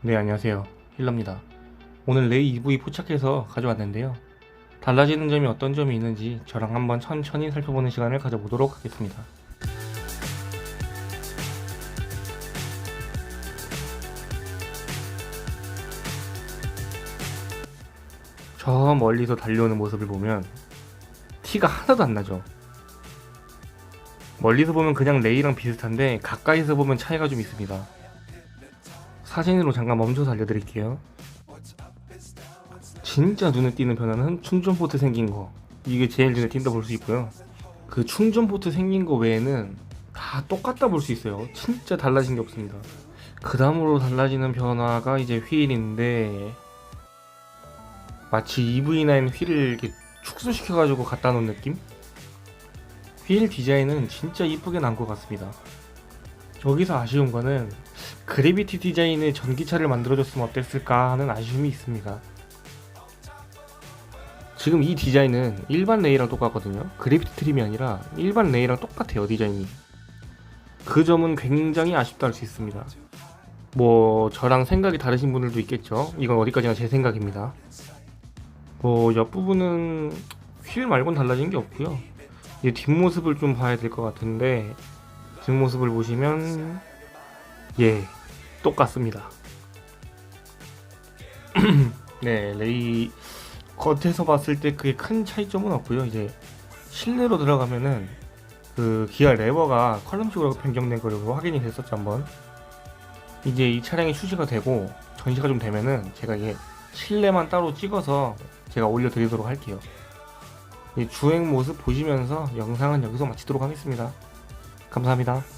네, 안녕하세요. 힐러입니다. 오늘 레이 EV 포착해서 가져왔는데요. 달라지는 점이 어떤 점이 있는지 저랑 한번 천천히 살펴보는 시간을 가져보도록 하겠습니다. 저 멀리서 달려오는 모습을 보면 티가 하나도 안 나죠. 멀리서 보면 그냥 레이랑 비슷한데 가까이서 보면 차이가 좀 있습니다. 사진으로 잠깐 멈춰서 알려드릴게요. 진짜 눈에 띄는 변화는 충전 포트 생긴 거. 이게 제일 눈에 띈다 볼 수 있고요. 그 충전 포트 생긴 거 외에는 다 똑같다 볼 수 있어요. 진짜 달라진 게 없습니다. 그 다음으로 달라지는 변화가 이제 휠인데 마치 EV9 휠을 이렇게 축소시켜가지고 갖다 놓은 느낌? 휠 디자인은 진짜 이쁘게 나온 것 같습니다. 여기서 아쉬운 거는 그래비티 디자인의 전기차를 만들어줬으면 어땠을까 하는 아쉬움이 있습니다. 지금 이 디자인은 일반 레이랑 똑같거든요. 그래비티 트림이 아니라 일반 레이랑 똑같아요, 디자인이. 그 점은 굉장히 아쉽다 할 수 있습니다. 뭐, 저랑 생각이 다르신 분들도 있겠죠. 이건 어디까지나 제 생각입니다. 뭐, 옆부분은 휠 말곤 달라진 게 없고요. 이 뒷모습을 좀 봐야 될 것 같은데, 뒷모습을 보시면, 예, 똑같습니다. 네, 레이 겉에서 봤을 때 그게 큰 차이점은 없고요. 이제 실내로 들어가면은 그 기아 레버가 컬럼식으로 변경된 거로 확인이 됐었죠 한번. 이제 이 차량이 출시가 되고 전시가 좀 되면은 제가 이게 실내만 따로 찍어서 제가 올려드리도록 할게요. 이 주행 모습 보시면서 영상은 여기서 마치도록 하겠습니다. 감사합니다.